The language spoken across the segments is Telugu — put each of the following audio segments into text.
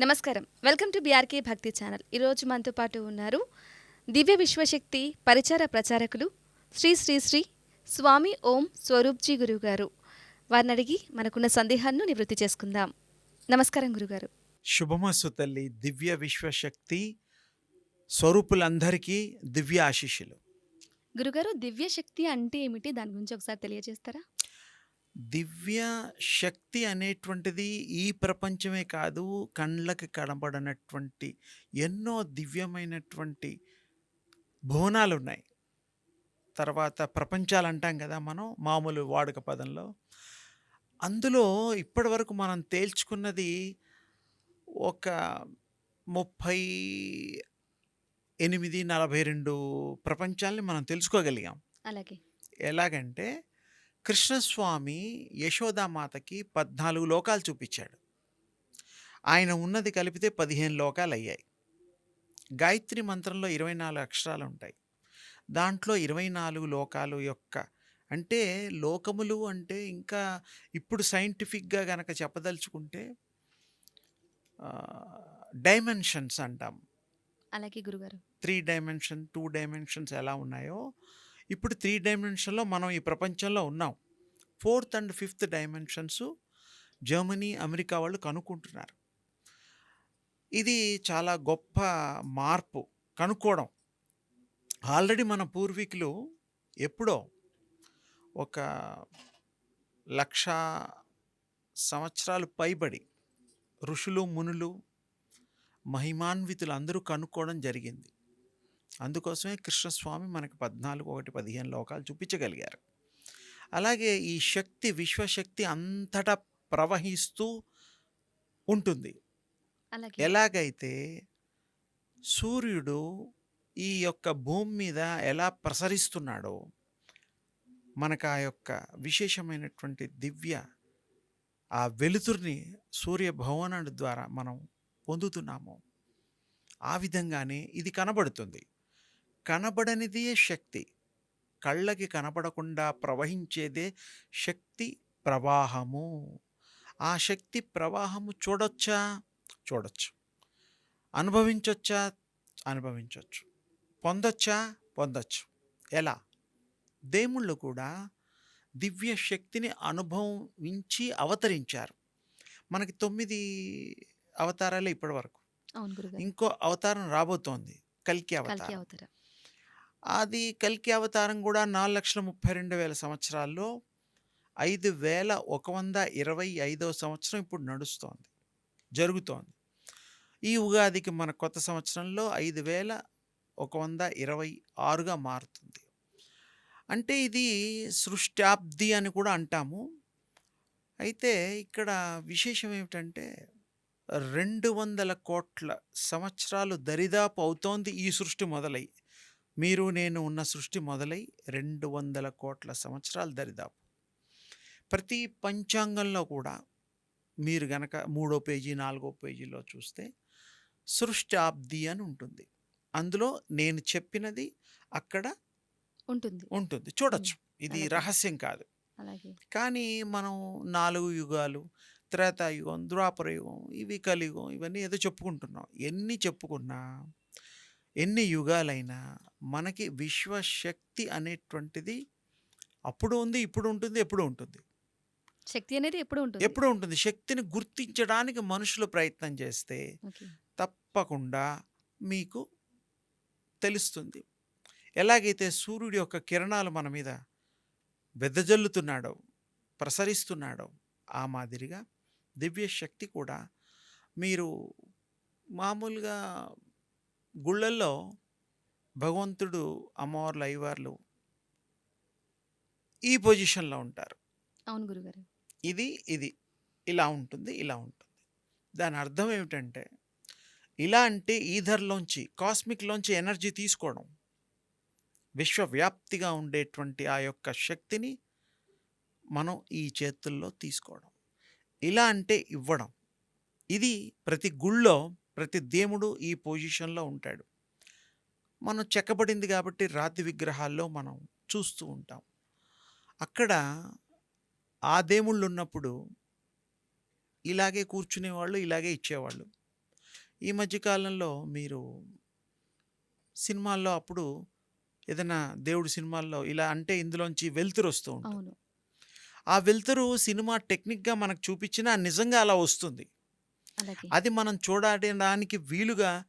నమస్కారం. వెల్కమ్ టు బీఆర్కే భక్తి ఛానల్. ఈరోజు మనతో పాటు ఉన్నారు దివ్య విశ్వశక్తి పరిచార ప్రచారకులు శ్రీ శ్రీ శ్రీ స్వామి ఓం స్వరూప్జీ గురువు గారు వారిని అడిగి మనకున్న సందేహాలను నివృత్తి చేసుకుందాం. నమస్కారం గురుగారు. శుభమస్తు తల్లి. దివ్య విశ్వశక్తి స్వరూపులందరికీ దివ్య ఆశీస్సులు. గురుగారు దివ్య శక్తి అంటే ఏమిటి? దాని గురించి ఒకసారి తెలియజేస్తారా? దివ్య శక్తి అనేటువంటిది ఈ ప్రపంచమే కాదు కళ్ళకి కనబడనటువంటి ఎన్నో దివ్యమైనటువంటి భువనాలు ఉన్నాయి తర్వాత ప్రపంచాలు అంటాం కదా మనం మామూలు వాడుక పదంలో. అందులో ఇప్పటివరకు మనం తేల్చుకున్నది ఒక ముప్పై ఎనిమిది నలభై రెండు ప్రపంచాల్ని మనం తెలుసుకోగలిగాం. అలాగే. ఎలాగంటే కృష్ణస్వామి యశోదామాతకి పద్నాలుగు లోకాలు చూపించాడు. ఆయన ఉన్నది కలిపితే పదిహేను లోకాలు అయ్యాయి. గాయత్రి మంత్రంలో ఇరవై నాలుగు అక్షరాలు ఉంటాయి. దాంట్లో ఇరవై నాలుగు లోకాలు యొక్క అంటే లోకములు అంటే ఇంకా ఇప్పుడు సైంటిఫిక్గా గనక చెప్పదలుచుకుంటే డైమెన్షన్స్ అంటాం. అలాగే గురుగారు. త్రీ డైమెన్షన్ టూ డైమెన్షన్స్ ఎలా ఉన్నాయో ఇప్పుడు త్రీ డైమెన్షన్లో మనం ఈ ప్రపంచంలో ఉన్నాం. Fourth and fifth dimensions Germany America వాళ్ళు కనుక్కుంటున్నారు. ఇది చాలా గొప్ప మార్పు కనుక్కోవడం. ఆల్రెడీ మన పూర్వీకులు ఎప్పుడో ఒక లక్ష సంవత్సరాలు పైబడి ఋషులు మునులు మహిమాన్వితులు అందరూ కనుక్కోవడం జరిగింది. అందుకోసమే కృష్ణస్వామి మనకి పద్నాలుగు ఒకటి పదిహేను లోకాలు చూపించగలిగారు. అలాగే ఈ శక్తి విశ్వశక్తి అంతటా ప్రవహిస్తూ ఉంటుంది. ఎలాగైతే సూర్యుడు ఈ యొక్క భూమి మీద ఎలా ప్రసరిస్తున్నాడో మనకు ఆ యొక్క విశేషమైనటువంటి దివ్య ఆ వెలుతురిని సూర్య భవనాడు ద్వారా మనం పొందుతున్నాము. ఆ విధంగానే ఇది కనబడుతుంది. కనబడనిదే శక్తి. కళ్ళకి కనబడకుండా ప్రవహించేదే శక్తి ప్రవాహము. ఆ శక్తి ప్రవాహము చూడొచ్చా? చూడొచ్చు. అనుభవించొచ్చా? అనుభవించవచ్చు పొందొచ్చా? పొందొచ్చు. ఎలా? దేవుళ్ళు కూడా దివ్య శక్తిని అనుభవించి అవతరించారు. మనకి తొమ్మిది అవతారాలే ఇప్పటి వరకు ఇంకో అవతారం రాబోతోంది. కల్కి అవతారం. అది కల్కి అవతారం కూడా నాలుగు లక్షల ముప్పై రెండు వేల సంవత్సరాల్లో ఐదు వేల ఒక వంద ఇరవై ఐదవ సంవత్సరం ఇప్పుడు నడుస్తోంది జరుగుతోంది. ఈ ఉగాదికి మన కొత్త సంవత్సరంలో ఐదు వేల ఒక వంద ఇరవై ఆరుగా మారుతుంది. అంటే ఇది సృష్టాబ్ది అని కూడా అంటాము. అయితే ఇక్కడ విశేషం ఏమిటంటే రెండు వందల కోట్ల సంవత్సరాలు దరిదాపు అవుతోంది ఈ సృష్టి మొదలై మీరు నేను ఉన్న సృష్టి మొదలై రెండు వందల కోట్ల సంవత్సరాలు దరిదాపు. ప్రతి పంచాంగంలో కూడా మీరు గనక మూడో పేజీ నాలుగో పేజీలో చూస్తే సృష్టాబ్ది అని ఉంటుంది. అందులో నేను చెప్పినది అక్కడ ఉంటుంది. ఉంటుంది. చూడొచ్చు. ఇది. రహస్యం కాదు. అలాగే. కానీ మనం నాలుగు యుగాలు త్రేతాయుగం ద్వాపరయుగం ఇవి కలియుగం ఇవన్నీ ఏదో చెప్పుకుంటున్నాం. ఎన్ని చెప్పుకున్నా ఎన్ని యుగాలైనా మనకి విశ్వశక్తి అనేటువంటిది అప్పుడు ఉంది ఇప్పుడు ఉంటుంది ఎప్పుడు ఉంటుంది. శక్తి అనేది ఎప్పుడు ఉంటుంది? ఎప్పుడు ఉంటుంది? శక్తిని గుర్తించడానికి మనుషులు ప్రయత్నం చేస్తే తప్పకుండా మీకు తెలుస్తుంది. ఎలాగైతే సూర్యుడి యొక్క కిరణాలు మన మీద వెదజల్లుతున్నాడో ప్రసరిస్తున్నాడో ఆ మాదిరిగా దివ్య శక్తి కూడా మీరు మామూలుగా గుళ్ళల్లో భగవంతుడు అమ్మవార్లు అయ్యవార్లు ఈ పొజిషన్లో ఉంటారు. అవును గురుగారు. ఇది ఇది. ఇలా ఉంటుంది ఇలా ఉంటుంది. దాని అర్థం ఏమిటంటే ఇలా అంటే ఈధర్లోంచి కాస్మిక్లోంచి ఎనర్జీ తీసుకోవడం విశ్వవ్యాప్తిగా ఉండేటువంటి ఆ యొక్క శక్తిని మనం ఈ చేతుల్లో తీసుకోవడం ఇలా అంటే ఇవ్వడం. ఇది ప్రతి గుళ్ళో ప్రతి దేవుడు ఈ పొజిషన్లో ఉంటాడు. మనం చెక్కబడింది కాబట్టి రాతి విగ్రహాల్లో మనం చూస్తూ ఉంటాం. అక్కడ ఆ దేవుళ్ళు ఉన్నప్పుడు ఇలాగే కూర్చునేవాళ్ళు ఇలాగే ఇచ్చేవాళ్ళు. ఈ మధ్య కాలంలో మీరు సినిమాల్లో అప్పుడు ఏదైనా దేవుడి సినిమాల్లో ఇలా అంటే ఇందులోంచి వెలుతురు వస్తూ ఉంటుంది. ఆ వెలుతురు సినిమా టెక్నిక్గా మనకు చూపించినా నిజంగా అలా వస్తుంది. అది మనం చూడడానికి వీలుగా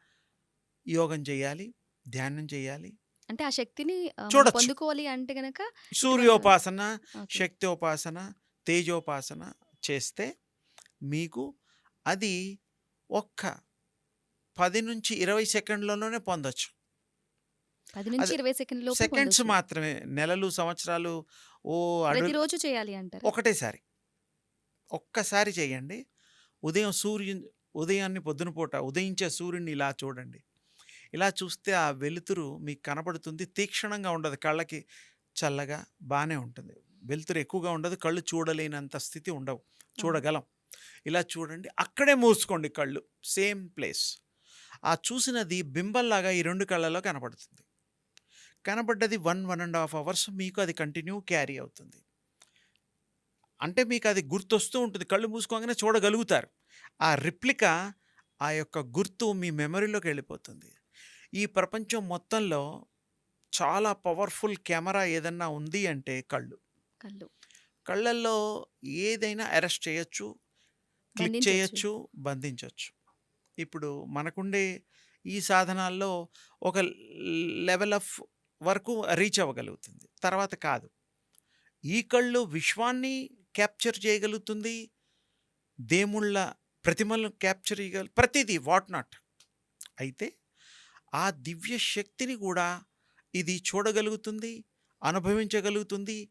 యోగం చేయాలి. ధ్యానం చేయాలి. అంటే ఆ శక్తిని చూడొచ్చు. పొందుకోవాలి అంటే గనక సూర్యోపాసన ఓకే. శక్తోపాసన తేజోపాసన చేస్తే మీకు అది ఒక్క పది నుంచి ఇరవై సెకండ్లలోనే పొందొచ్చు. పది నుంచి అదే ఇరవై సెకండ్ లోపు సెకండ్స్ పొందొచ్చు. మాత్రమే నెలలు సంవత్సరాలు ఓ అడు ప్రతిరోజు చేయాలి అంటారు. ఒకటేసారి. ఒక్కసారి చేయండి. ఉదయం సూర్యు ఉదయాన్ని పొద్దున పూట ఉదయించే సూర్యుని ఇలా చూడండి. ఇలా చూస్తే ఆ వెలుతురు మీకు కనబడుతుంది తీక్షణంగా ఉండదు. కళ్ళకి చల్లగా బాగానే ఉంటుంది. వెలుతురు ఎక్కువగా ఉండదు. కళ్ళు చూడలేనంత స్థితి ఉండవు. చూడగలం. ఇలా చూడండి. అక్కడే మూసుకోండి కళ్ళు. Same place. ఆ చూసినది బింబంలాగా ఈ రెండు కళ్ళలో కనబడుతుంది కనబడ్డది one one and half hours మీకు అది కంటిన్యూ క్యారీ అవుతుంది. అంటే మీకు అది గుర్తొస్తూ ఉంటుంది. కళ్ళు మూసుకోగానే చూడగలుగుతారు. ఆ రిప్లికా ఆ యొక్క గుర్తు మీ మెమరీలోకి వెళ్ళిపోతుంది. ఈ ప్రపంచం మొత్తంలో చాలా పవర్ఫుల్ కెమెరా ఏదన్నా ఉంది అంటే కళ్ళు. కళ్ళు. కళ్ళల్లో ఏదైనా అరెస్ట్ చేయొచ్చు క్లిక్. చేయొచ్చు బంధించవచ్చు ఇప్పుడు మనకుండే ఈ సాధనాల్లో ఒక లెవెల్ ఆఫ్ వరకు రీచ్ అవ్వగలుగుతుంది. తర్వాత కాదు. ఈ కళ్ళు విశ్వాన్ని క్యాప్చర్ చేయగలుగుతుంది. దేవుళ్ళ ప్రతిమలను క్యాప్చర్ చేయగల ప్రతిదీ వాట్ నాట్. అయితే ఆ దివ్య శక్తిని కూడా ఇది చూడగలుగుతుంది అనుభవించగలుగుతుంది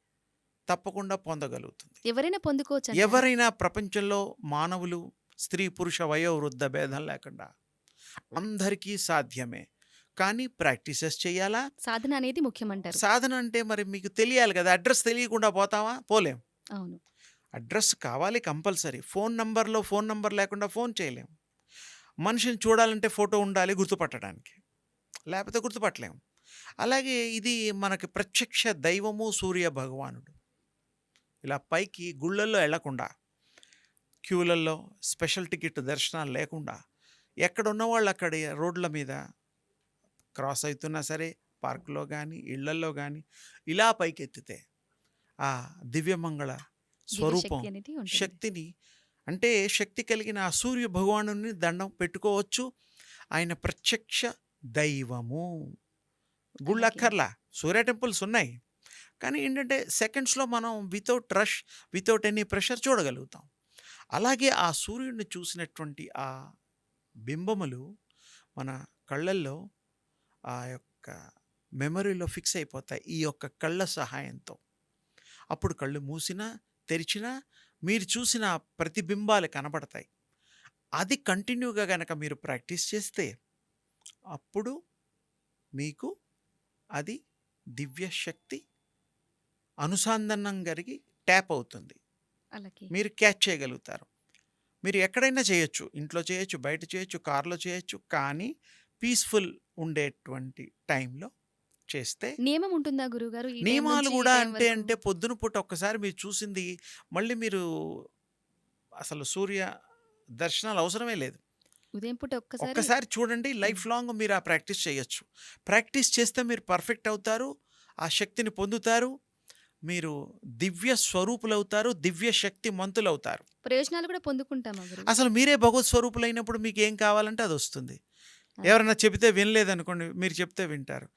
తప్పకుండా పొందగలుగుతుంది. ఎవరైనా పొందుకోవచ్చు? ఎవరైనా ప్రపంచంలో మానవులు స్త్రీ పురుష వయో వృద్ధ భేదం లేకుండా అందరికీ సాధ్యమే. కానీ ప్రాక్టీసెస్ చేయాలా? సాధన అనేది ముఖ్యమంటారు. సాధన అంటే మరి మీకు తెలియాలి కదా అడ్రస్ తెలియకుండా పోతావా? పోలేం. అవును. అడ్రస్ కావాలి కంపల్సరీ. ఫోన్ నంబర్లో ఫోన్ నంబర్ లేకుండా ఫోన్ చేయలేం. మనిషిని చూడాలంటే ఫోటో ఉండాలి గుర్తుపట్టడానికి. లేకపోతే గుర్తుపట్టలేము. అలాగే ఇది మనకి ప్రత్యక్ష దైవము సూర్య భగవానుడు. ఇలా పైకి గుళ్ళల్లో వెళ్ళకుండా క్యూలల్లో స్పెషల్ టికెట్ దర్శనాలు లేకుండా ఎక్కడ ఉన్నవాళ్ళు అక్కడ రోడ్ల మీద క్రాస్ అవుతున్నా సరే పార్కులో కానీ ఇళ్ళల్లో కానీ ఇలా పైకెత్తితే ఆ దివ్యమంగళ దివ్య స్వరూపం శక్తిని అంటే శక్తి కలిగిన ఆ సూర్య భగవాను దండం పెట్టుకోవచ్చు. ఆయన ప్రత్యక్ష దైవము. గుళ్ళక్కర్లా సూర్య టెంపుల్స్ ఉన్నాయి. కానీ ఏంటంటే సెకండ్స్లో మనం without rush without any pressure చూడగలుగుతాం. అలాగే ఆ సూర్యుడిని చూసినటువంటి ఆ బింబములు మన కళ్ళల్లో ఆ యొక్క మెమరీలో ఫిక్స్ అయిపోతాయి ఈ యొక్క కళ్ళ సహాయంతో. అప్పుడు కళ్ళు మూసినా తెరిచినా మీరు చూసిన ప్రతిబింబాలు కనబడతాయి. అది కంటిన్యూగా గనక మీరు ప్రాక్టీస్ చేస్తే అప్పుడు మీకు అది దివ్య శక్తి అనుసంధానం కలిగి ట్యాప్ అవుతుంది. మీరు క్యాచ్ చేయగలుగుతారు. మీరు ఎక్కడైనా చేయొచ్చు ఇంట్లో చేయొచ్చు బయట చేయొచ్చు కార్లో చేయొచ్చు కానీ పీస్ఫుల్ ఉండేటువంటి టైంలో చేస్తే నియమం ఉంటుందా గురుగారు నియమాలు కూడా అంటే? అంటే పొద్దున పూట ఒక్కసారి మీరు చూసింది మళ్ళీ మీరు అసలు సూర్య దర్శనాలు అవసరమే లేదు. ఉదయం పూట ఒక్కసారి ఒక్కసారి చూడండి లైఫ్ లాంగ్ మీరు ఆ ప్రాక్టీస్ చేయొచ్చు. ప్రాక్టీస్ చేస్తే మీరు పర్ఫెక్ట్ అవుతారు ఆ శక్తిని పొందుతారు మీరు దివ్య స్వరూపులు అవుతారు దివ్య శక్తి మంతులు అవుతారు ప్రయోజనాలు కూడా పొందుకుంటామా గురువు. అసలు మీరే భగవత్ స్వరూపులైనప్పుడు మీకు ఏం కావాలంటే అది వస్తుంది. ఎవరైనా చెబితే వినలేదనుకోండి మీరు చెప్తే వింటారు.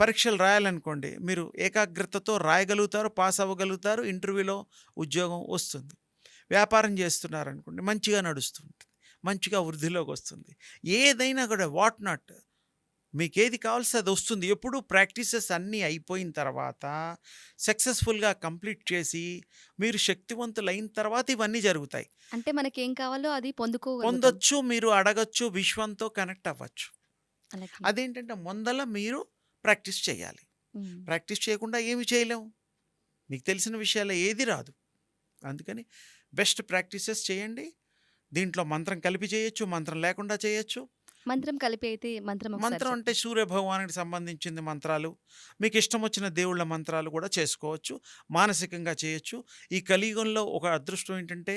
పరీక్షలు రాయాలనుకోండి మీరు ఏకాగ్రతతో రాయగలుగుతారు పాస్ అవ్వగలుగుతారు ఇంటర్వ్యూలో ఉద్యోగం వస్తుంది. వ్యాపారం చేస్తున్నారనుకోండి మంచిగా నడుస్తుంది మంచిగా వృద్ధిలోకి వస్తుంది. ఏదైనా కూడా వాట్ నాట్ మీకు ఏది కావాల్సి అది వస్తుంది. ఎప్పుడు ప్రాక్టీసెస్ అన్నీ అయిపోయిన తర్వాత సక్సెస్ఫుల్గా కంప్లీట్ చేసి మీరు శక్తివంతులు అయిన తర్వాత ఇవన్నీ జరుగుతాయి. అంటే మనకి ఏం కావాలో అది పొందుకోగలుగుతాం. పొందొచ్చు మీరు అడగచ్చు విశ్వంతో కనెక్ట్ అవ్వచ్చు. అదేంటంటే ముందల మీరు ప్రాక్టీస్ చేయాలి. ప్రాక్టీస్ చేయకుండా ఏమి చేయలేము మీకు తెలిసిన విషయాలు ఏది రాదు. అందుకని బెస్ట్ ప్రాక్టీసెస్ చేయండి. దీంట్లో మంత్రం కలిపి చేయొచ్చు మంత్రం లేకుండా చేయొచ్చు. మంత్రం కలిపి అయితే మంత్రం మంత్రం అంటే సూర్య భగవానుడికి సంబంధించింది మంత్రాలు మీకు ఇష్టం వచ్చిన దేవుళ్ళ మంత్రాలు కూడా చేసుకోవచ్చు మానసికంగా చేయొచ్చు. ఈ కలియుగంలో ఒక అదృష్టం ఏంటంటే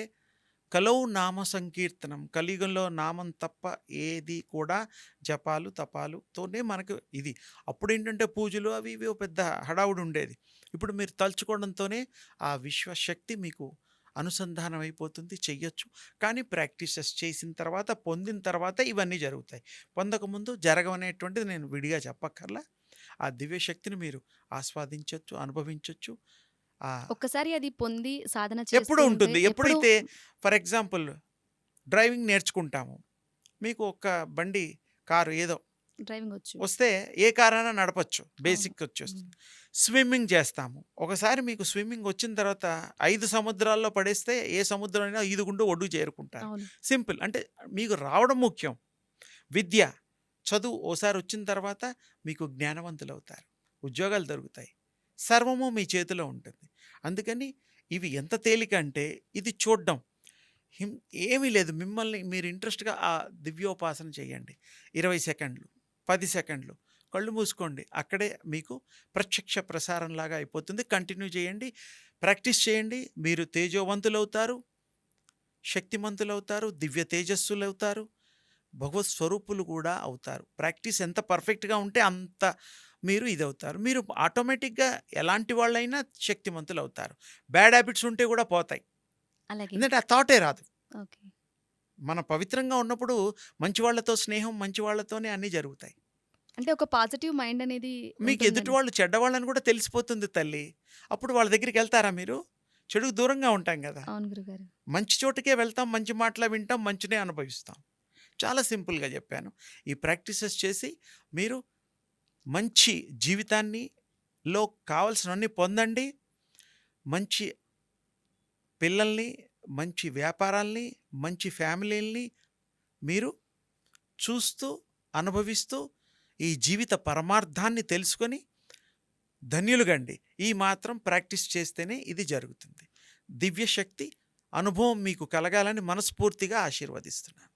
కలౌ నామ సంకీర్తనం. కలియుగంలో నామం తప్ప ఏది కూడా జపాలు తపాలుతోనే మనకు ఇది. అప్పుడు ఏంటంటే పూజలు అవి ఇవి పెద్ద హడావుడి ఉండేది ఇప్పుడు మీరు తలుచుకోవడంతోనే ఆ విశ్వశక్తి మీకు అనుసంధానం అయిపోతుంది చెయ్యొచ్చు. కానీ ప్రాక్టీసెస్ చేసిన తర్వాత పొందిన తర్వాత ఇవన్నీ జరుగుతాయి. పొందకముందు జరగవనేటువంటిది నేను విడిగా చెప్పక్కర్లా. ఆ దివ్యశక్తిని మీరు ఆస్వాదించవచ్చు అనుభవించవచ్చు ఒక్కసారి అది పొంది సాధన ఎప్పుడు ఉంటుంది? ఉంటే ఎప్పుడు ఎప్పుడైతే ఫర్ ఎగ్జాంపుల్ డ్రైవింగ్ నేర్చుకుంటాము. మీకు ఒక బండి కారు ఏదో డ్రైవింగ్ వచ్చు వస్తే ఏ కారైనా నడపచ్చు. బేసిక్ వచ్చేస్తుంది. స్విమ్మింగ్ చేస్తాము. ఒకసారి మీకు స్విమ్మింగ్ వచ్చిన తర్వాత ఐదు సముద్రాల్లో పడేస్తే ఏ సముద్రం అయినా ఈదుకుంటూ ఒడ్డు చేరుకుంటారు. సింపుల్. అంటే మీకు రావడం ముఖ్యం. విద్య. చదువు ఓసారి వచ్చిన తర్వాత మీకు జ్ఞానవంతులు అవుతారు ఉద్యోగాలు దొరుకుతాయి. సర్వము మీ చేతిలో ఉంటుంది. అందుకని ఇవి ఎంత తేలిక అంటే ఇది చూడడం. ఏమీ లేదు. మిమ్మల్ని మీరు ఇంట్రెస్ట్గా ఆ దివ్యోపాసన చేయండి. ఇరవై సెకండ్లు. పది సెకండ్లు. కళ్ళు మూసుకోండి. అక్కడే మీకు ప్రత్యక్ష ప్రసారంలాగా అయిపోతుంది. కంటిన్యూ చేయండి. ప్రాక్టీస్ చేయండి. మీరు తేజోవంతులు అవుతారు శక్తిమంతులు అవుతారు దివ్య తేజస్సులు అవుతారు భగవత్ స్వరూపులు కూడా అవుతారు. ప్రాక్టీస్ ఎంత పర్ఫెక్ట్గా ఉంటే అంత మీరు ఇది అవుతారు మీరు ఆటోమేటిక్గా ఎలాంటి వాళ్ళైనా శక్తిమంతులు అవుతారు బ్యాడ్ హ్యాబిట్స్ ఉంటే కూడా పోతాయి. ఎందుకంటే ఆ థాటే రాదు. ఓకే. మన పవిత్రంగా ఉన్నప్పుడు మంచి వాళ్ళతో స్నేహం మంచి వాళ్ళతోనే అన్నీ జరుగుతాయి. అంటే ఒక పాజిటివ్ మైండ్ అనేది మీకు. ఎదుటి వాళ్ళు చెడ్డవాళ్ళని కూడా తెలిసిపోతుంది తల్లి. అప్పుడు వాళ్ళ దగ్గరికి వెళ్తారా మీరు? చెడుకు దూరంగా ఉంటాం కదా. మంచి చోటుకే వెళ్తాం మంచి మాటలు వింటాం మంచినే అనుభవిస్తాం. చాలా సింపుల్గా చెప్పాను. ఈ ప్రాక్టీసెస్ చేసి మీరు మంచి జీవితాన్ని లో కావలసినవన్నీ పొందండి. మంచి పిల్లల్ని మంచి వ్యాపారాల్ని మంచి ఫ్యామిలీల్ని మీరు చూస్తూ అనుభవిస్తూ ఈ జీవిత పరమార్థాన్ని తెలుసుకొని ధన్యులుగండి. ఈ మాత్రం ప్రాక్టీస్ చేస్తేనే ఇది జరుగుతుంది. దివ్యశక్తి అనుభవం మీకు కలగాలని మనస్ఫూర్తిగా ఆశీర్వదిస్తున్నాను.